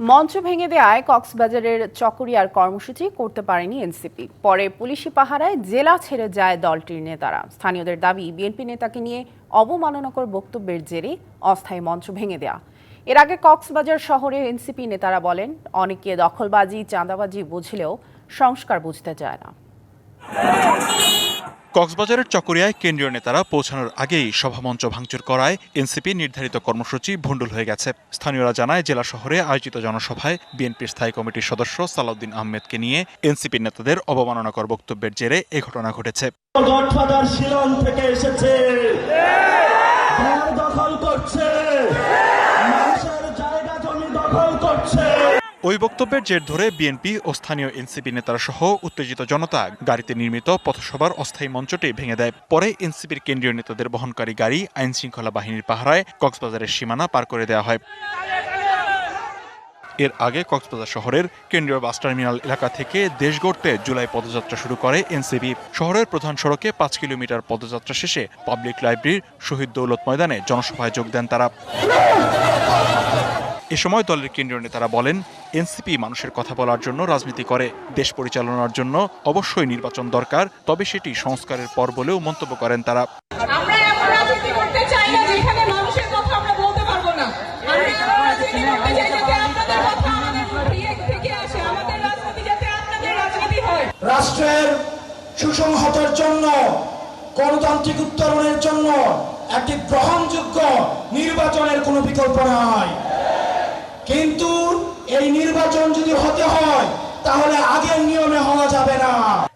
মঞ্চ ভেঙে দেওয়ায় কক্সবাজারের চকরিয়ার কর্মসূচি করতে পারেনি এনসিপি। পরে পুলিশি পাহারায় জেলা ছেড়ে যায় দলটির নেতারা। স্থানীয়দের দাবি, বিএনপি নেতাকে নিয়ে অবমাননাকর বক্তব্যের জেরে অস্থায়ী মঞ্চ ভেঙে দেয়া। এর আগে কক্সবাজার শহরে এনসিপি নেতারা বলেন অনেকে দখলবাজি, চাঁদাবাজি বুঝলেও সংস্কার বুঝতে চায় না। কক্সবাজারের চকরিয়ায় কেন্দ্রীয় নেতারা পৌঁছানোর আগেই সভামঞ্চ ভাঙচুর করায় এনসিপি নির্ধারিত কর্মসূচি ভণ্ডুল হয়ে গেছে। স্থানীয়রা জানায়, জেলা শহরে আয়োজিত জনসভায় বিএনপির স্থায়ী কমিটির সদস্য সালাউদ্দিন আহমেদকে নিয়ে এনসিপি নেতাদের অবমাননাকর বক্তব্যের জেরে এ ঘটনা ঘটেছে। করছে। ওই বক্তব্যের জের ধরে বিএনপি ও স্থানীয় এনসিপি নেতারা সহ উত্তেজিত জনতা গাড়িতে নির্মিত পথসভার অস্থায়ী মঞ্চটি ভেঙে দেয়। পরে এনসিপির কেন্দ্রীয় নেতাদের বহনকারী গাড়ি আইন শৃঙ্খলা বাহিনীর পাহারায় কক্সবাজারের সীমানা পার করে দেওয়া হয়। এর আগে কক্সবাজার শহরের কেন্দ্রীয় বাস টার্মিনাল এলাকা থেকে দেশ গড়তে জুলাই পদযাত্রা শুরু করে এনসিপি। শহরের প্রধান সড়কে পাঁচ কিলোমিটার পদযাত্রা শেষে পাবলিক লাইব্রেরির শহীদ দৌলত ময়দানে জনসভায় যোগ দেন তারা। এ সময় দলের কেন্দ্রীয় নেতারা বলেন এনসিপি মানুষের কথা বলার জন্য রাজনীতি করে দেশ পরিচালনার জন্য অবশ্যই নির্বাচন দরকার তবে সেটি সংস্কারের পর বলেও মন্তব্য করেন তারা। আমরা এমন রাজনীতি করতে চাই না যেখানে মানুষের কথা আমরা বলতে পারব না। আমরা এমন রাজনীতি করতে চাই যাতে আপনাদের কথা আমাদের থেকে আসে আমাদের রাজনীতি যাতে আপনাদের রাজনীতি রাষ্ট্রের সুসংহতের জন্য গণতান্ত্রিক উত্তরণের জন্য একটি গ্রহণযোগ্য নির্বাচনের কোনো বিকল্প নাই। কিন্তু এই নির্বাচন যদি হতে হয় তাহলে আগের নিয়মে হওয়া যাবে না।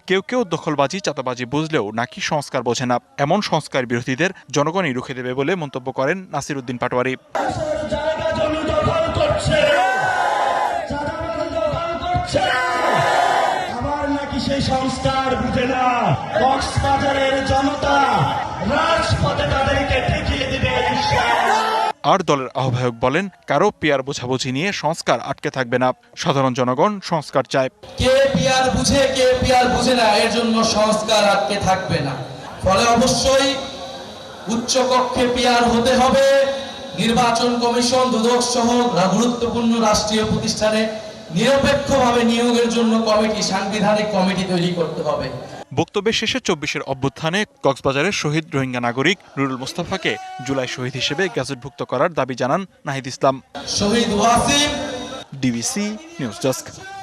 কেউ কেউ দখলবাজি চাতাবাজি বুঝলেও নাকি সংস্কার বোঝে না। এমন সংস্কার বিরোধীদের জনগণই রুখে দেবে বলে মন্তব্য করেন নাসির উদ্দিন পাটোয়ারি সেই সংস্কার বুঝে না। কক্সবাজারের জনতা রাজপথে তাদেরকে ঠেকিয়ে দিবে। আর দলের আহ্বায়ক বলেন, কারও পেয়ার বোঝাবুঝি নিয়ে সংস্কার আটকে থাকবে না। সাধারণ জনগণ সংস্কার চায়। কে পিয়ার বুঝে, কে পিয়ার বুঝে না, এর জন্য সংস্কার আটকে থাকবে না। ফলে অবশ্যই উচ্চ কক্ষে পিয়ার হতে হবে। নির্বাচন কমিশন, দুদক সহ গুরুত্বপূর্ণ রাষ্ট্রীয় প্রতিষ্ঠানে নিরপেক্ষভাবে নিয়োগের জন্য কমিটি, সাংবিধানিক কমিটি তৈরি করতে হবে। বক্তব্যের শেষে চব্বিশের অভ্যুত্থানে কক্সবাজারের শহীদ রোহিঙ্গা নাগরিক নুরুল মুস্তাফাকে জুলাই শহীদ হিসেবে গ্যাজেটভুক্ত করার দাবি জানান Nahid Islam. Shahid Wasim. DBC news desk.